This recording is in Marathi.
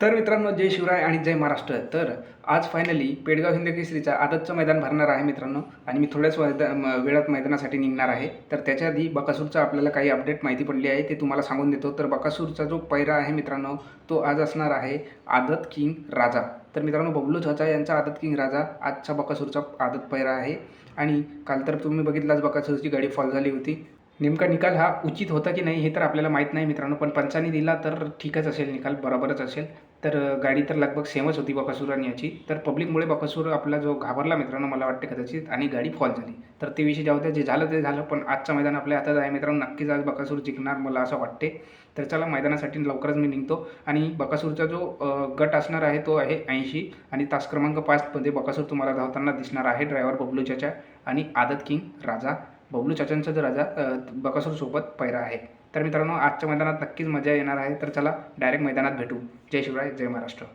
तर मित्रांनो जय शिवराय आणि जय महाराष्ट्र. तर आज फायनली पेडगाव हिंद केसरीचा आदतचं मैदान भरणार आहे मित्रांनो. आणि मी थोड्याच मैदा वेळात मैदानासाठी निघणार आहे. तर त्याच्या आधी बकासूरचा आपल्याला काही अपडेट माहिती पडली आहे ते तुम्हाला सांगून देतो. तर बकासूरचा जो पैरा आहे मित्रांनो तो आज असणार आहे आदत किंग राजा. तर मित्रांनो बबलू चाचा यांचा आदत किंग राजा आजचा बकासूरचा आदत पैरा आहे. आणि काल तर तुम्ही बघितलाच बकासूरची गाडी फॉल झाली होती. नेमका निकाल हा उचित होता की नाही हे तर आपल्याला माहीत नाही मित्रांनो. पण पंचांनी दिला तर ठीकच असेल निकाल बरोबरच असेल. तर गाडी तर लगभग सेमच होती बकासूर आणि याची. तर पब्लिकमुळे बकासूर आपला जो घाबरला मित्रांनो मला वाटते कदाचित आणि गाडी फॉल झाली. तर ते विषय जाऊ द्या जे झालं ते झालं पण आजचं मैदान आपल्या हातात आहे मित्रांनो नक्कीच आज बकासूर जिंकणार मला असं वाटते. तर चला मैदानासाठी लवकरच मी निघतो. आणि बकासूरचा जो गट असणार आहे तो आहे ऐंशी. आणि तास क्रमांक पाचमध्ये बकासूर तुम्हाला धावताना दिसणार आहे ड्रायव्हर बबलू चाचा आणि आदत किंग राजा. बबलू चाचांचा जो राजा बकासूरसोबत पैरा आहे. तर मित्रांनो आजच्या मैदानात नक्कीच मजा येणार आहे. तर चला डायरेक्ट मैदानात भेटू. जय शिवराय जय महाराष्ट्र.